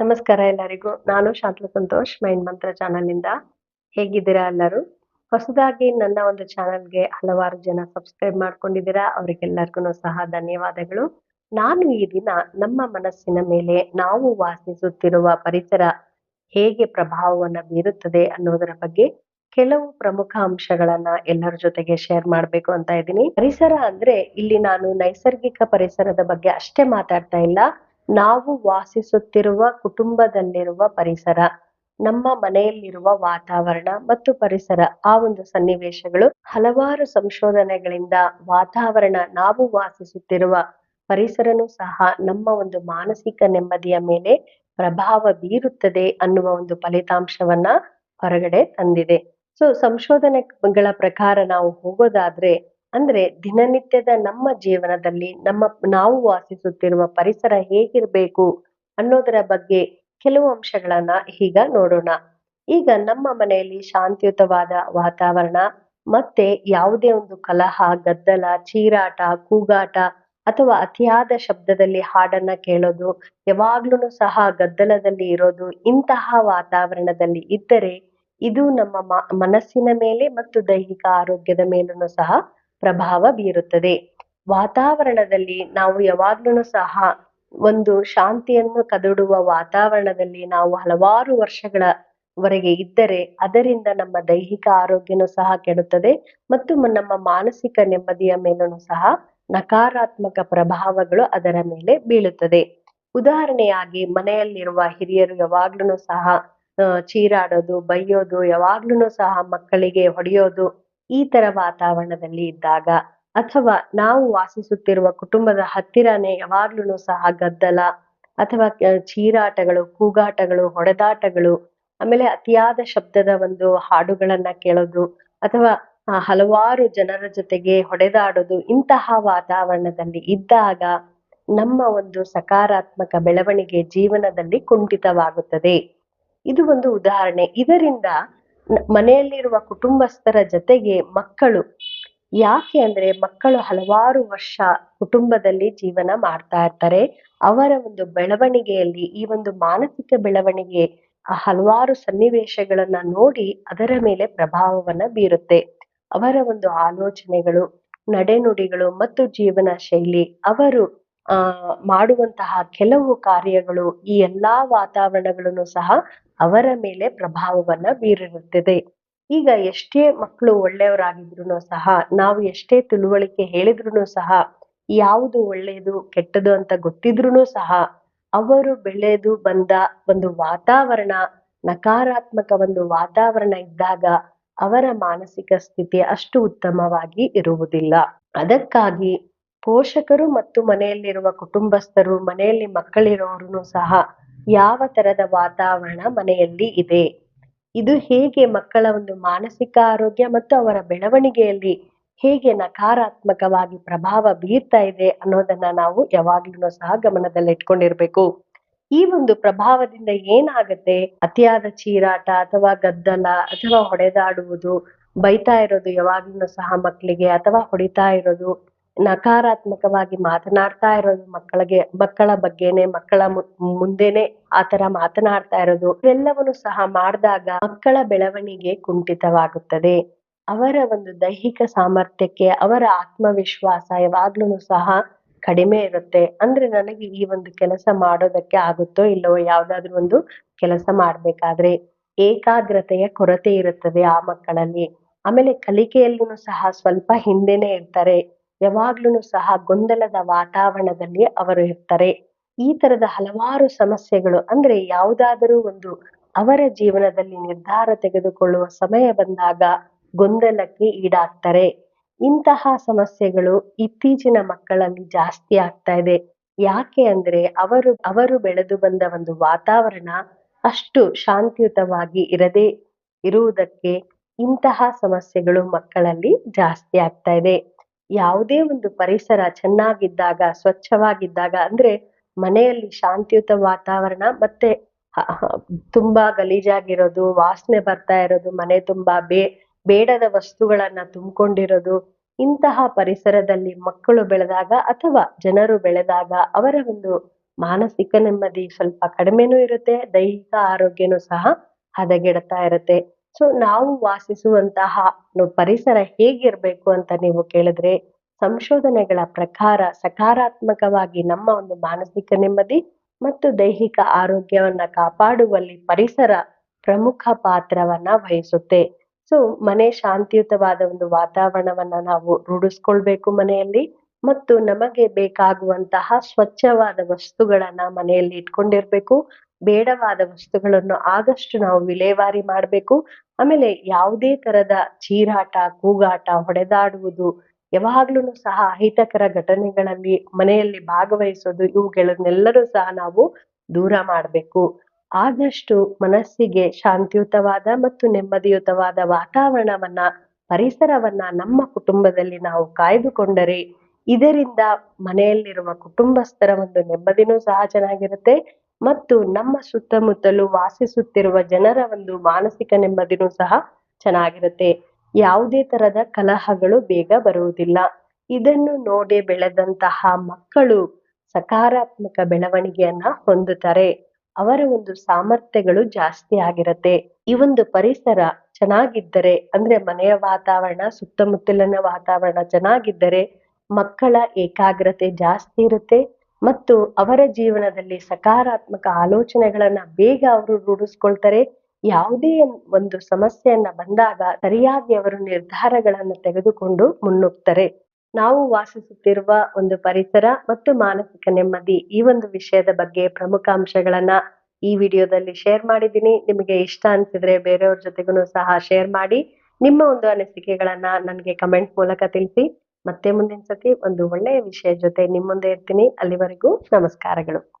ನಮಸ್ಕಾರ ಎಲ್ಲರಿಗೂ. ನಾನು ಶಾಂತ ಸಂತೋಷ್ ಮೈಂಡ್ ಮಂತ್ರ ಚಾನಲ್ ಇಂದ ಹೇಗಿದ್ದೀರಾ ಎಲ್ಲರೂ? ಹೊಸದಾಗಿ ನನ್ನ ಒಂದು ಚಾನಲ್ಗೆ ಹಲವಾರು ಜನ ಸಬ್ಸ್ಕ್ರೈಬ್ ಮಾಡ್ಕೊಂಡಿದ್ದೀರಾ. ಅವರಿಗೆಲ್ಲರಿಗೂ ಸಹ ಧನ್ಯವಾದಗಳು. ನಾನು ಈ ದಿನ ನಮ್ಮ ಮನಸ್ಸಿನ ಮೇಲೆ ನಾವು ವಾಸಿಸುತ್ತಿರುವ ಪರಿಸರ ಹೇಗೆ ಪ್ರಭಾವವನ್ನ ಬೀರುತ್ತದೆ ಅನ್ನೋದರ ಬಗ್ಗೆ ಕೆಲವು ಪ್ರಮುಖ ಅಂಶಗಳನ್ನ ಎಲ್ಲರ ಜೊತೆಗೆ ಶೇರ್ ಮಾಡ್ಬೇಕು ಅಂತ ಇದ್ದೀನಿ. ಪರಿಸರ ಅಂದ್ರೆ ಇಲ್ಲಿ ನಾನು ನೈಸರ್ಗಿಕ ಪರಿಸರದ ಬಗ್ಗೆ ಅಷ್ಟೇ ಮಾತಾಡ್ತಾ ಇಲ್ಲ. ನಾವು ವಾಸಿಸುತ್ತಿರುವ ಕುಟುಂಬದಲ್ಲಿರುವ ಪರಿಸರ, ನಮ್ಮ ಮನೆಯಲ್ಲಿರುವ ವಾತಾವರಣ ಮತ್ತು ಪರಿಸರ, ಆ ಒಂದು ಸನ್ನಿವೇಶಗಳು ಹಲವಾರು ಸಂಶೋಧನೆಗಳಿಂದ ವಾತಾವರಣ, ನಾವು ವಾಸಿಸುತ್ತಿರುವ ಪರಿಸರನೂ ಸಹ ನಮ್ಮ ಒಂದು ಮಾನಸಿಕ ನೆಮ್ಮದಿಯ ಮೇಲೆ ಪ್ರಭಾವ ಬೀರುತ್ತದೆ ಅನ್ನುವ ಒಂದು ಫಲಿತಾಂಶವನ್ನ ಹೊರಗಡೆ ತಂದಿದೆ. ಸೊ ಸಂಶೋಧನೆಗಳ ಪ್ರಕಾರ ನಾವು ಹೋಗೋದಾದ್ರೆ ಅಂದ್ರೆ ದಿನನಿತ್ಯದ ನಮ್ಮ ಜೀವನದಲ್ಲಿ ನಮ್ಮ ನಾವು ವಾಸಿಸುತ್ತಿರುವ ಪರಿಸರ ಹೇಗಿರ್ಬೇಕು ಅನ್ನೋದರ ಬಗ್ಗೆ ಕೆಲವು ಅಂಶಗಳನ್ನ ಈಗ ನೋಡೋಣ. ಈಗ ನಮ್ಮ ಮನೆಯಲ್ಲಿ ಶಾಂತಿಯುತವಾದ ವಾತಾವರಣ, ಮತ್ತೆ ಯಾವುದೇ ಒಂದು ಕಲಹ, ಗದ್ದಲ, ಚೀರಾಟ, ಕೂಗಾಟ ಅಥವಾ ಅತಿಯಾದ ಶಬ್ದದಲ್ಲಿ ಹಾಡನ್ನ ಕೇಳೋದು ಯಾವಾಗ್ಲೂ ಸಹ ಗದ್ದಲದಲ್ಲಿ ಇರೋದು ಇಂತಹ ವಾತಾವರಣದಲ್ಲಿ ಇದ್ದರೆ ಇದು ನಮ್ಮ ಮನಸ್ಸಿನ ಮೇಲೆ ಮತ್ತು ದೈಹಿಕ ಆರೋಗ್ಯದ ಮೇಲೂ ಸಹ ಪ್ರಭಾವ ಬೀರುತ್ತದೆ. ವಾತಾವರಣದಲ್ಲಿ ನಾವು ಯಾವಾಗ್ಲೂ ಸಹ ಒಂದು ಶಾಂತಿಯನ್ನು ಕದಡುವ ವಾತಾವರಣದಲ್ಲಿ ನಾವು ಹಲವಾರು ವರ್ಷಗಳವರೆಗೆ ಇದ್ದರೆ ಅದರಿಂದ ನಮ್ಮ ದೈಹಿಕ ಆರೋಗ್ಯನೂ ಸಹ ಕೆಡುತ್ತದೆ ಮತ್ತು ನಮ್ಮ ಮಾನಸಿಕ ನೆಮ್ಮದಿಯ ಮೇಲೂ ಸಹ ನಕಾರಾತ್ಮಕ ಪ್ರಭಾವಗಳು ಅದರ ಮೇಲೆ ಬೀಳುತ್ತದೆ. ಉದಾಹರಣೆಯಾಗಿ ಮನೆಯಲ್ಲಿರುವ ಹಿರಿಯರು ಯಾವಾಗ್ಲೂ ಸಹ ಚೀರಾಡೋದು, ಬೈಯೋದು, ಯಾವಾಗ್ಲೂ ಸಹ ಮಕ್ಕಳಿಗೆ ಹೊಡೆಯೋದು ಈ ತರ ವಾತಾವರಣದಲ್ಲಿ ಇದ್ದಾಗ ಅಥವಾ ನಾವು ವಾಸಿಸುತ್ತಿರುವ ಕುಟುಂಬದ ಹತ್ತಿರನೇ ಯಾವಾಗ್ಲೂ ಸಹ ಗದ್ದಲ ಅಥವಾ ಚೀರಾಟಗಳು, ಕೂಗಾಟಗಳು, ಹೊಡೆದಾಟಗಳು, ಆಮೇಲೆ ಅತಿಯಾದ ಶಬ್ದದ ಒಂದು ಹಾಡುಗಳನ್ನ ಕೇಳೋದು ಅಥವಾ ಹಲವಾರು ಜನರ ಜೊತೆಗೆ ಹೊಡೆದಾಡೋದು ಇಂತಹ ವಾತಾವರಣದಲ್ಲಿ ಇದ್ದಾಗ ನಮ್ಮ ಒಂದು ಸಕಾರಾತ್ಮಕ ಬೆಳವಣಿಗೆ ಜೀವನದಲ್ಲಿ ಕುಂಠಿತವಾಗುತ್ತದೆ. ಇದು ಒಂದು ಉದಾಹರಣೆ. ಇದರಿಂದ ಮನೆಯಲ್ಲಿರುವ ಕುಟುಂಬಸ್ಥರ ಜೊತೆಗೆ ಮಕ್ಕಳು. ಯಾಕೆ ಅಂದ್ರೆ ಮಕ್ಕಳು ಹಲವಾರು ವರ್ಷ ಕುಟುಂಬದಲ್ಲಿ ಜೀವನ ಮಾಡ್ತಾ ಇರ್ತಾರೆ. ಅವರ ಒಂದು ಬೆಳವಣಿಗೆಯಲ್ಲಿ, ಈ ಒಂದು ಮಾನಸಿಕ ಬೆಳವಣಿಗೆ ಹಲವಾರು ಸನ್ನಿವೇಶಗಳನ್ನ ನೋಡಿ ಅದರ ಮೇಲೆ ಪ್ರಭಾವವನ್ನ ಬೀರುತ್ತೆ. ಅವರ ಒಂದು ಆಲೋಚನೆಗಳು, ನಡೆನುಡಿಗಳು ಮತ್ತು ಜೀವನ ಶೈಲಿ, ಅವರು ಆ, ಮಾಡುವಂತಹ ಕೆಲವು ಕಾರ್ಯಗಳು ಈ ಎಲ್ಲಾ ವಾತಾವರಣಗಳನ್ನು ಸಹ ಅವರ ಮೇಲೆ ಪ್ರಭಾವವನ್ನ ಬೀರಿರುತ್ತದೆ. ಈಗ ಎಷ್ಟೇ ಮಕ್ಕಳು ಒಳ್ಳೆಯವರಾಗಿದ್ರು ಸಹ, ನಾವು ಎಷ್ಟೇ ತಿಳುವಳಿಕೆ ಹೇಳಿದ್ರು ಸಹ, ಯಾವುದು ಒಳ್ಳೆಯದು, ಕೆಟ್ಟದು ಅಂತ ಗೊತ್ತಿದ್ರೂ ಸಹ, ಅವರು ಬೆಳೆದು ಬಂದ ಒಂದು ವಾತಾವರಣ, ನಕಾರಾತ್ಮಕ ಒಂದು ವಾತಾವರಣ ಇದ್ದಾಗ ಅವರ ಮಾನಸಿಕ ಸ್ಥಿತಿ ಅಷ್ಟು ಉತ್ತಮವಾಗಿ ಇರುವುದಿಲ್ಲ. ಅದಕ್ಕಾಗಿ ಪೋಷಕರು ಮತ್ತು ಮನೆಯಲ್ಲಿರುವ ಕುಟುಂಬಸ್ಥರು, ಮನೆಯಲ್ಲಿ ಮಕ್ಕಳಿರೋರು ಸಹ ಯಾವ ತರದ ವಾತಾವರಣ ಮನೆಯಲ್ಲಿ ಇದೆ? ಇದು ಹೇಗೆ ಮಕ್ಕಳ ಒಂದು ಮಾನಸಿಕ ಆರೋಗ್ಯ ಮತ್ತು ಅವರ ಬೆಳವಣಿಗೆಯಲ್ಲಿ ಹೇಗೆ ನಕಾರಾತ್ಮಕವಾಗಿ ಪ್ರಭಾವ ಬೀರ್ತಾ ಇದೆ ಅನ್ನೋದನ್ನ ನಾವು ಯಾವಾಗ್ಲೂ ಸಹ ಗಮನದಲ್ಲಿಟ್ಕೊಂಡಿರ್ಬೇಕು. ಈ ಒಂದು ಪ್ರಭಾವದಿಂದ ಏನಾಗುತ್ತೆ? ಅತಿಯಾದ ಚೀರಾಟ ಅಥವಾ ಗದ್ದಲ ಅಥವಾ ಹೊಡೆದಾಡುವುದು, ಬೈತಾ ಇರೋದು ಯಾವಾಗ್ಲೂ ಸಹ ಮಕ್ಕಳಿಗೆ ಅಥವಾ ಹೊಡಿತಾ ಇರೋದು ನಕಾರಾತ್ಮಕವಾಗಿ ಮಾತನಾಡ್ತಾ ಇರೋದು ಮಕ್ಕಳಿಗೆ, ಮಕ್ಕಳ ಬಗ್ಗೆನೆ, ಮಕ್ಕಳ ಮುಂದೆನೆ ಆತರ ಮಾತನಾಡ್ತಾ ಇರೋದು, ಇವೆಲ್ಲವನ್ನು ಸಹ ಮಾಡಿದಾಗ ಮಕ್ಕಳ ಬೆಳವಣಿಗೆ ಕುಂಠಿತವಾಗುತ್ತದೆ. ಅವರ ಒಂದು ದೈಹಿಕ ಸಾಮರ್ಥ್ಯಕ್ಕೆ, ಅವರ ಆತ್ಮವಿಶ್ವಾಸ ಯಾವಾಗ್ಲೂ ಸಹ ಕಡಿಮೆ ಇರುತ್ತೆ. ಅಂದ್ರೆ ನನಗೆ ಈ ಒಂದು ಕೆಲಸ ಮಾಡೋದಕ್ಕೆ ಆಗುತ್ತೋ ಇಲ್ಲವೋ ಯಾವ್ದಾದ್ರು ಒಂದು ಕೆಲಸ ಮಾಡ್ಬೇಕಾದ್ರೆ ಏಕಾಗ್ರತೆಯ ಕೊರತೆ ಇರುತ್ತದೆ ಆ ಮಕ್ಕಳಲ್ಲಿ. ಆಮೇಲೆ ಕಲಿಕೆಯಲ್ಲೂ ಸಹ ಸ್ವಲ್ಪ ಹಿಂದೆನೆ ಇರ್ತಾರೆ. ಯಾವಾಗ್ಲೂ ಸಹ ಗೊಂದಲದ ವಾತಾವರಣದಲ್ಲಿ ಅವರು ಇರ್ತಾರೆ. ಈ ತರದ ಹಲವಾರು ಸಮಸ್ಯೆಗಳು ಅಂದ್ರೆ ಯಾವುದಾದರೂ ಒಂದು ಅವರ ಜೀವನದಲ್ಲಿ ನಿರ್ಧಾರ ತೆಗೆದುಕೊಳ್ಳುವ ಸಮಯ ಬಂದಾಗ ಗೊಂದಲಕ್ಕೆ ಈಡಾಗ್ತಾರೆ. ಇಂತಹ ಸಮಸ್ಯೆಗಳು ಇತ್ತೀಚಿನ ಮಕ್ಕಳಲ್ಲಿ ಜಾಸ್ತಿ ಆಗ್ತಾ ಇದೆ. ಯಾಕೆ ಅಂದ್ರೆ ಅವರು ಅವರು ಬೆಳೆದು ಬಂದ ಒಂದು ವಾತಾವರಣ ಅಷ್ಟು ಶಾಂತಿಯುತವಾಗಿ ಇರದೇ ಇರುವುದಕ್ಕೆ ಇಂತಹ ಸಮಸ್ಯೆಗಳು ಮಕ್ಕಳಲ್ಲಿ ಜಾಸ್ತಿ ಆಗ್ತಾ ಇದೆ. ಯಾವುದೇ ಒಂದು ಪರಿಸರ ಚೆನ್ನಾಗಿದ್ದಾಗ, ಸ್ವಚ್ಛವಾಗಿದ್ದಾಗ, ಅಂದ್ರೆ ಮನೆಯಲ್ಲಿ ಶಾಂತಿಯುತ ವಾತಾವರಣ ಮತ್ತೆ ತುಂಬಾ ಗಲೀಜಾಗಿರೋದು, ವಾಸನೆ ಬರ್ತಾ ಇರೋದು, ಮನೆ ತುಂಬಾ ಬೇ, ಬೇಡದ ವಸ್ತುಗಳನ್ನ ತುಂಬಿಕೊಂಡಿರೋದು, ಇಂತಹ ಪರಿಸರದಲ್ಲಿ ಮಕ್ಕಳು ಬೆಳೆದಾಗ ಅಥವಾ ಜನರು ಬೆಳೆದಾಗ ಅವರ ಒಂದು ಮಾನಸಿಕ ನೆಮ್ಮದಿ ಸ್ವಲ್ಪ ಕಡಿಮೆನೂ ಇರುತ್ತೆ, ದೈಹಿಕ ಆರೋಗ್ಯನೂ ಸಹ ಹದಗೆಡ್ತಾ ಇರುತ್ತೆ. ಸೊ ನಾವು ವಾಸಿಸುವಂತಹ ಪರಿಸರ ಹೇಗಿರ್ಬೇಕು ಅಂತ ನೀವು ಕೇಳಿದ್ರೆ, ಸಂಶೋಧನೆಗಳ ಪ್ರಕಾರ ಸಕಾರಾತ್ಮಕವಾಗಿ ನಮ್ಮ ಒಂದು ಮಾನಸಿಕ ನೆಮ್ಮದಿ ಮತ್ತು ದೈಹಿಕ ಆರೋಗ್ಯವನ್ನ ಕಾಪಾಡುವಲ್ಲಿ ಪರಿಸರ ಪ್ರಮುಖ ಪಾತ್ರವನ್ನ ವಹಿಸುತ್ತೆ. ಸೊ ಮನೆ ಶಾಂತಿಯುತವಾದ ಒಂದು ವಾತಾವರಣವನ್ನ ನಾವು ರೂಢಿಸ್ಕೊಳ್ಬೇಕು ಮನೆಯಲ್ಲಿ ಮತ್ತು ನಮಗೆ ಬೇಕಾಗುವಂತಹ ಸ್ವಚ್ಛವಾದ ವಸ್ತುಗಳನ್ನ ಮನೆಯಲ್ಲಿ ಇಟ್ಕೊಂಡಿರ್ಬೇಕು. ಬೇಡವಾದ ವಸ್ತುಗಳನ್ನು ಆದಷ್ಟು ನಾವು ವಿಲೇವಾರಿ ಮಾಡಬೇಕು. ಆಮೇಲೆ ಯಾವುದೇ ತರದ ಚೀರಾಟ, ಕೂಗಾಟ, ಹೊಡೆದಾಡುವುದು ಯಾವಾಗ್ಲೂ ಸಹ ಅಹಿತಕರ ಘಟನೆಗಳಲ್ಲಿ ಮನೆಯಲ್ಲಿ ಭಾಗವಹಿಸೋದು ಇವುಗಳನ್ನೆಲ್ಲರೂ ಸಹ ನಾವು ದೂರ ಮಾಡಬೇಕು. ಆದಷ್ಟು ಮನಸ್ಸಿಗೆ ಶಾಂತಿಯುತವಾದ ಮತ್ತು ನೆಮ್ಮದಿಯುತವಾದ ವಾತಾವರಣವನ್ನ, ಪರಿಸರವನ್ನ ನಮ್ಮ ಕುಟುಂಬದಲ್ಲಿ ನಾವು ಕಾಯ್ದುಕೊಂಡರೆ ಇದರಿಂದ ಮನೆಯಲ್ಲಿರುವ ಕುಟುಂಬಸ್ಥರ ಒಂದು ನೆಮ್ಮದಿನೂ ಸಹ ಚೆನ್ನಾಗಿರುತ್ತೆ. ಮತ್ತು ನಮ್ಮ ಸುತ್ತಮುತ್ತಲು ವಾಸಿಸುತ್ತಿರುವ ಜನರ ಒಂದು ಮಾನಸಿಕ ನೆಮ್ಮದಿನೂ ಸಹ ಚೆನ್ನಾಗಿರುತ್ತೆ. ಯಾವುದೇ ತರದ ಕಲಹಗಳು ಬೇಗ ಬರುವುದಿಲ್ಲ. ಇದನ್ನು ನೋಡಿ ಬೆಳೆದಂತಹ ಮಕ್ಕಳು ಸಕಾರಾತ್ಮಕ ಬೆಳವಣಿಗೆಯನ್ನ ಹೊಂದುತ್ತಾರೆ. ಅವರ ಒಂದು ಸಾಮರ್ಥ್ಯಗಳು ಜಾಸ್ತಿ ಆಗಿರತ್ತೆ. ಈ ಒಂದು ಪರಿಸರ ಚೆನ್ನಾಗಿದ್ದರೆ, ಅಂದ್ರೆ ಮನೆಯ ವಾತಾವರಣ, ಸುತ್ತಮುತ್ತಲಿನ ವಾತಾವರಣ ಚೆನ್ನಾಗಿದ್ದರೆ ಮಕ್ಕಳ ಏಕಾಗ್ರತೆ ಜಾಸ್ತಿ ಇರುತ್ತೆ. ಮತ್ತು ಅವರ ಜೀವನದಲ್ಲಿ ಸಕಾರಾತ್ಮಕ ಆಲೋಚನೆಗಳನ್ನ ಬೇಗ ಅವರು ರೂಢಿಸ್ಕೊಳ್ತಾರೆ. ಯಾವುದೇ ಒಂದು ಸಮಸ್ಯೆಯನ್ನ ಬಂದಾಗ ಸರಿಯಾಗಿ ಅವರು ನಿರ್ಧಾರಗಳನ್ನು ತೆಗೆದುಕೊಂಡು ಮುನ್ನುಗ್ತಾರೆ. ನಾವು ವಾಸಿಸುತ್ತಿರುವ ಒಂದು ಪರಿಸರ ಮತ್ತು ಮಾನಸಿಕ ನೆಮ್ಮದಿ ಈ ಒಂದು ವಿಷಯದ ಬಗ್ಗೆ ಪ್ರಮುಖ ಅಂಶಗಳನ್ನ ಈ ವಿಡಿಯೋದಲ್ಲಿ ಶೇರ್ ಮಾಡಿದ್ದೀನಿ. ನಿಮಗೆ ಇಷ್ಟ ಅನ್ಸಿದ್ರೆ ಬೇರೆಯವ್ರ ಜೊತೆಗೂ ಸಹ ಶೇರ್ ಮಾಡಿ. ನಿಮ್ಮ ಒಂದು ಅನಿಸಿಕೆಗಳನ್ನ ನನಗೆ ಕಮೆಂಟ್ ಮೂಲಕ ತಿಳಿಸಿ. ಮತ್ತೆ ಮುಂದಿನ ಸತಿ ಒಂದು ಒಳ್ಳೆಯ ವಿಷಯ ಜೊತೆ ನಿಮ್ಮ ಮುಂದೆ ಇರ್ತೀನಿ. ಅಲ್ಲಿವರೆಗೂ ನಮಸ್ಕಾರಗಳು.